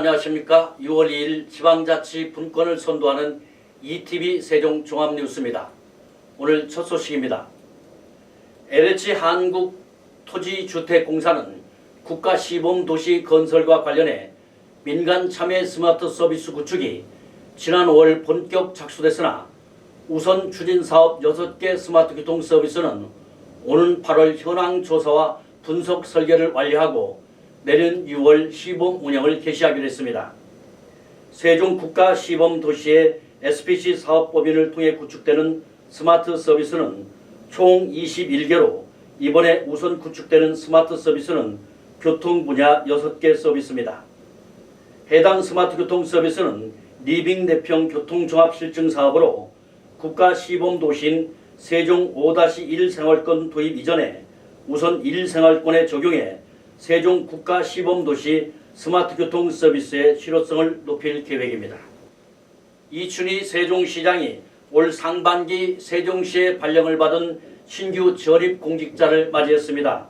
안녕하십니까. 6월 2일 지방자치 분권을 선도하는 ETV 세종 종합뉴스입니다. 오늘 첫 소식입니다. LH 한국토지주택공사는 국가 시범도시 건설과 관련해 민간 참여 스마트 서비스 구축이 지난 5월 본격 착수됐으나 우선 추진 사업 6개 스마트 교통 서비스는 오는 8월 현황 조사와 분석 설계를 완료하고 내년 6월 시범 운영을 개시하기로 했습니다. 세종 국가 시범 도시의 SPC 사업 법인을 통해 구축되는 스마트 서비스는 총 21개로 이번에 우선 구축되는 스마트 서비스는 교통 분야 6개 서비스입니다. 해당 스마트 교통 서비스는 리빙 내평 교통 종합 실증 사업으로 국가 시범 도시인 세종 5-1 생활권 도입 이전에 우선 1 생활권에 적용해 세종 국가 시범 도시 스마트 교통 서비스의 실효성을 높일 계획입니다. 이춘희 세종시장이 올 상반기 세종시의 발령을 받은 신규 전입 공직자를 맞이했습니다.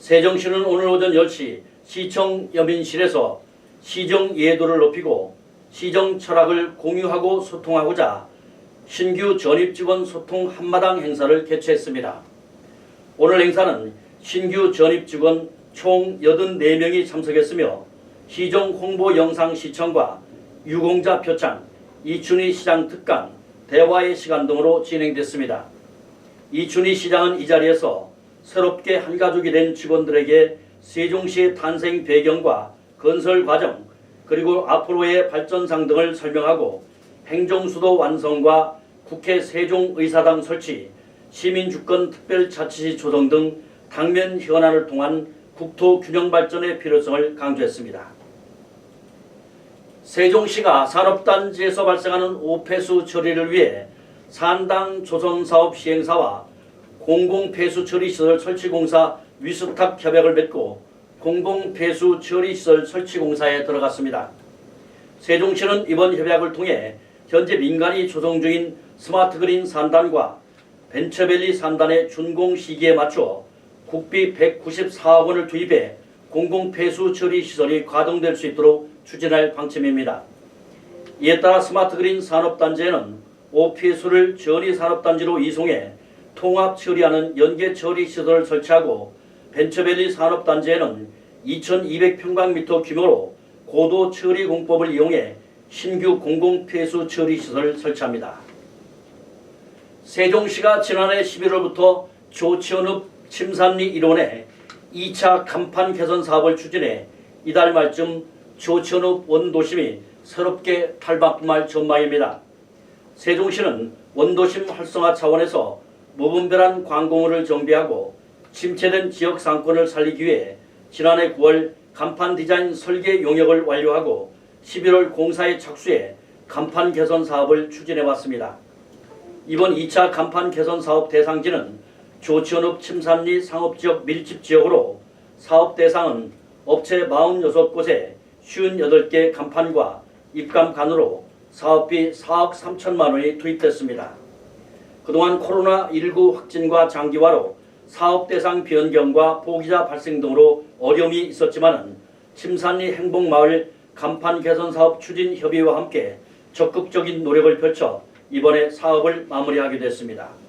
세종시는 오늘 오전 10시 시청 여민실에서 시정 예도를 높이고 시정 철학을 공유하고 소통하고자 신규 전입 직원 소통 한마당 행사를 개최했습니다. 오늘 행사는 신규 전입 직원 총 84명이 참석했으며 시정 홍보 영상 시청과 유공자 표창, 이춘희 시장 특강, 대화의 시간 등으로 진행됐습니다. 이춘희 시장은 이 자리에서 새롭게 한 가족이 된 직원들에게 세종시의 탄생 배경과 건설 과정 그리고 앞으로의 발전상 등을 설명하고 행정수도 완성과 국회 세종의사당 설치, 시민주권 특별자치시 조정 등 당면 현안을 통한 국토 균형 발전의 필요성을 강조했습니다. 세종시가 산업단지에서 발생하는 오폐수 처리를 위해 산당 조선사업 시행사와 공공폐수 처리시설 설치공사 위수탁 협약을 맺고 공공폐수 처리시설 설치공사에 들어갔습니다. 세종시는 이번 협약을 통해 현재 민간이 조성 중인 스마트그린 산단과 벤처밸리 산단의 준공 시기에 맞춰 국비 194억 원을 투입해 공공폐수 처리 시설이 가동될 수 있도록 추진할 방침입니다. 이에 따라 스마트 그린 산업단지에는 오폐수를 전이산업단지로 이송해 통합 처리하는 연계 처리 시설을 설치하고 벤처밸리 산업단지에는 2,200평방미터 규모로 고도 처리 공법을 이용해 신규 공공폐수 처리 시설을 설치합니다. 세종시가 지난해 11월부터 조치원읍 침산리 일원에 2차 간판 개선 사업을 추진해 이달 말쯤 조치원읍 원도심이 새롭게 탈바꿈할 전망입니다. 세종시는 원도심 활성화 차원에서 무분별한 광고물을 정비하고 침체된 지역 상권을 살리기 위해 지난해 9월 간판 디자인 설계 용역을 완료하고 11월 공사에 착수해 간판 개선 사업을 추진해 왔습니다. 이번 2차 간판 개선 사업 대상지는 조치원읍 침산리 상업지역 밀집 지역으로 사업 대상은 업체 46곳에 58개 간판과 입감간으로 사업비 4억 3천만 원이 투입됐습니다. 그동안 코로나19 확진과 장기화로 사업 대상 변경과 포기자 발생 등으로 어려움이 있었지만 침산리 행복마을 간판 개선 사업 추진 협의회와 함께 적극적인 노력을 펼쳐 이번에 사업을 마무리하게 됐습니다.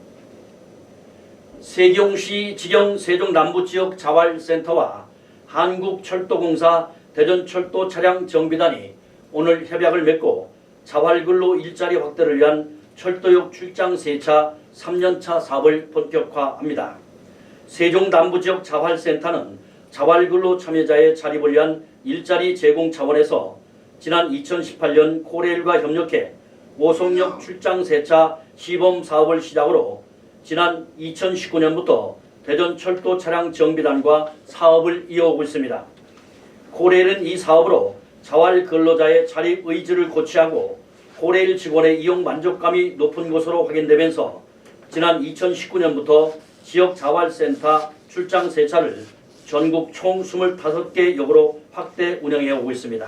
세경시 지경 세종 남부 지역 자활센터와 한국철도공사 대전철도 차량 정비단이 오늘 협약을 맺고 자활근로 일자리 확대를 위한 철도역 출장 세차 3년차 사업을 본격화합니다. 세종 남부 지역 자활센터는 자활근로 참여자의 자립을 위한 일자리 제공 차원에서 지난 2018년 코레일과 협력해 오송역 출장 세차 시범 사업을 시작으로 지난 2019년부터 대전 철도 차량 정비단과 사업을 이어오고 있습니다. 코레일은 이 사업으로 자활 근로자의 자립 의지를 고취하고 코레일 직원의 이용 만족감이 높은 것으로 확인되면서 지난 2019년부터 지역 자활센터 출장 세차를 전국 총 25개 역으로 확대 운영해 오고 있습니다.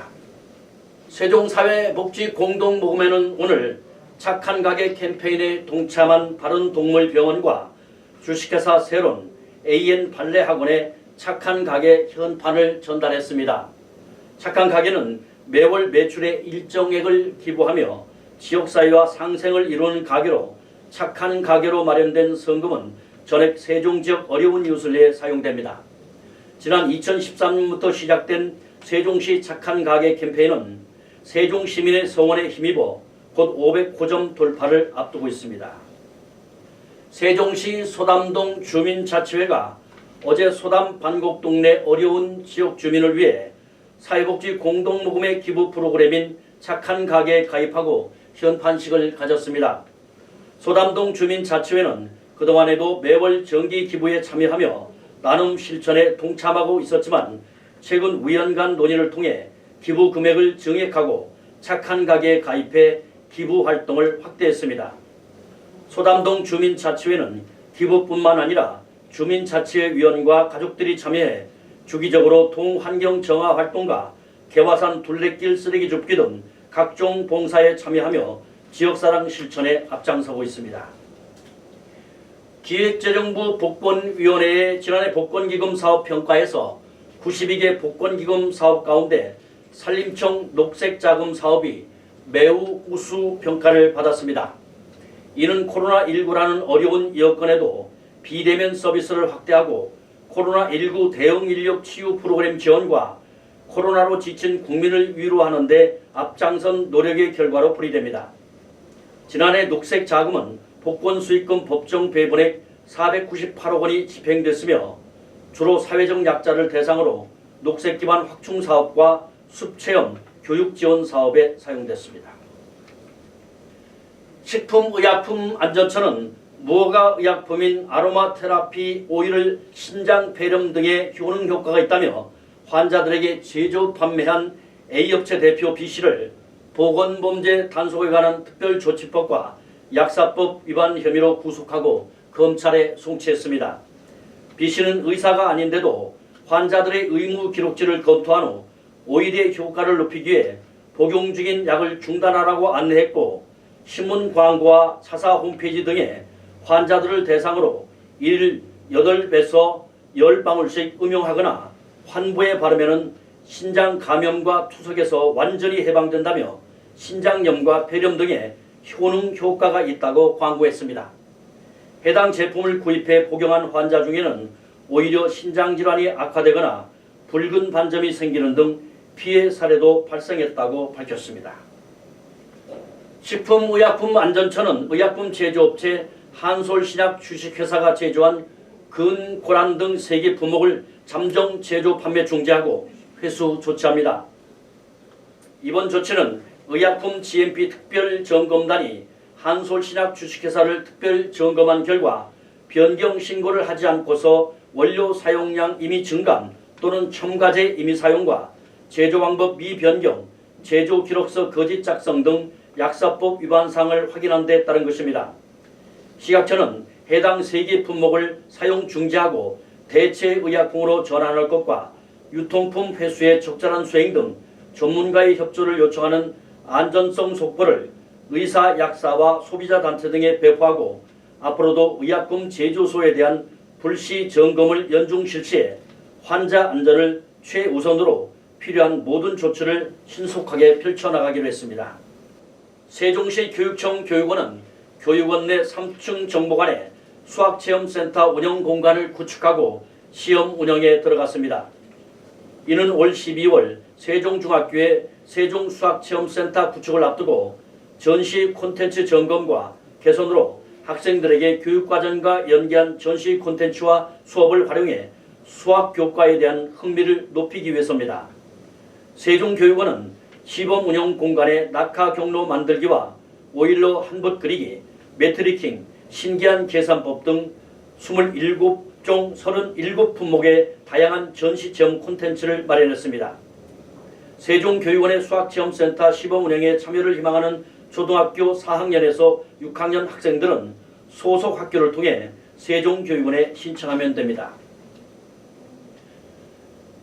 세종사회복지공동모금회는 오늘 착한 가게 캠페인에 동참한 바른동물병원과 주식회사 세론, AN 발레학원에 착한 가게 현판을 전달했습니다. 착한 가게는 매월 매출의 일정액을 기부하며 지역사회와 상생을 이루는 가게로 착한 가게로 마련된 성금은 전액 세종지역 어려운 이웃을 위해 사용됩니다. 지난 2013년부터 시작된 세종시 착한 가게 캠페인은 세종 시민의 성원에 힘입어 곧 500호점 돌파를 앞두고 있습니다. 세종시 소담동 주민자치회가 어제 소담 반곡 동네 어려운 지역 주민을 위해 사회복지 공동모금의 기부 프로그램인 착한 가게에 가입하고 현판식을 가졌습니다. 소담동 주민자치회는 그동안에도 매월 정기 기부에 참여하며 나눔 실천에 동참하고 있었지만 최근 우연간 논의를 통해 기부 금액을 정액하고 착한 가게에 가입해 기부 활동을 확대했습니다. 소담동 주민자치회는 기부뿐만 아니라 주민자치회 위원과 가족들이 참여해 주기적으로 동환경 정화 활동과 개화산 둘레길 쓰레기 줍기 등 각종 봉사에 참여하며 지역사랑 실천에 앞장서고 있습니다. 기획재정부 복권위원회의 지난해 복권기금 사업 평가에서 92개 복권기금 사업 가운데 산림청 녹색자금 사업이 매우 우수 평가를 받았습니다. 이는 코로나19라는 어려운 여건에도 비대면 서비스를 확대하고 코로나19 대응 인력 치유 프로그램 지원과 코로나로 지친 국민을 위로하는 데 앞장선 노력의 결과로 풀이됩니다. 지난해 녹색 자금은 복권 수익금 법정 배분액 498억 원이 집행됐으며 주로 사회적 약자를 대상으로 녹색 기반 확충 사업과 숲 체험 교육 지원 사업에 사용됐습니다. 식품의약품 안전처는 무허가 의약품인 아로마 테라피 오일을 신장 폐렴 등의 효능 효과가 있다며 환자들에게 제조 판매한 A업체 대표 B씨를 보건범죄 단속에 관한 특별조치법과 약사법 위반 혐의로 구속하고 검찰에 송치했습니다. B씨는 의사가 아닌데도 환자들의 의무 기록지를 검토한 후 오일의 효과를 높이기 위해 복용 중인 약을 중단하라고 안내했고 신문 광고와 차사 홈페이지 등에 환자들을 대상으로 일 8배서 10방울씩 음용하거나 환부에 바르면 신장 감염과 투석에서 완전히 해방된다며 신장염과 폐렴 등의 효능 효과가 있다고 광고했습니다. 해당 제품을 구입해 복용한 환자 중에는 오히려 신장질환이 악화되거나 붉은 반점이 생기는 등 피해 사례도 발생했다고 밝혔습니다. 식품의약품안전처는 의약품 제조업체 한솔신약 주식회사가 제조한 근 고란 등세개 품목을 잠정 제조 판매 중지하고 회수 조치합니다. 이번 조치는 의약품 GMP 특별점검단이 한솔신약 주식회사를 특별 점검한 결과 변경 신고를 하지 않고서 원료 사용량 임의 증감 또는 첨가제 임의 사용과 제조 방법 미변경, 제조 기록서 거짓 작성 등 약사법 위반 사항을 확인한 데 따른 것입니다. 식약처는 해당 세 개 품목을 사용 중지하고 대체 의약품으로 전환할 것과 유통품 회수의 적절한 수행 등 전문가의 협조를 요청하는 안전성 속보를 의사, 약사와 소비자 단체 등에 배포하고 앞으로도 의약품 제조소에 대한 불시 점검을 연중 실시해 환자 안전을 최우선으로 필요한 모든 조치를 신속하게 펼쳐나가기로 했습니다. 세종시 교육청 교육원은 교육원 내 3층 정보관에 수학체험센터 운영 공간을 구축하고 시험 운영에 들어갔습니다. 이는 올 12월 세종중학교의 세종수학체험센터 구축을 앞두고 전시 콘텐츠 점검과 개선으로 학생들에게 교육과정과 연계한 전시 콘텐츠와 수업을 활용해 수학 교과에 대한 흥미를 높이기 위해서입니다. 세종교육원은 시범 운영 공간의 낙하 경로 만들기와 오일로 한붓 그리기, 매트리킹, 신기한 계산법 등 27종 37품목의 다양한 전시체험 콘텐츠를 마련했습니다. 세종교육원의 수학체험센터 시범 운영에 참여를 희망하는 초등학교 4학년에서 6학년 학생들은 소속 학교를 통해 세종교육원에 신청하면 됩니다.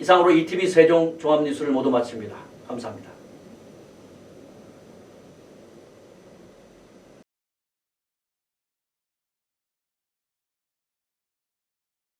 이상으로 ETV 세종 종합뉴스를 모두 마칩니다. 감사합니다.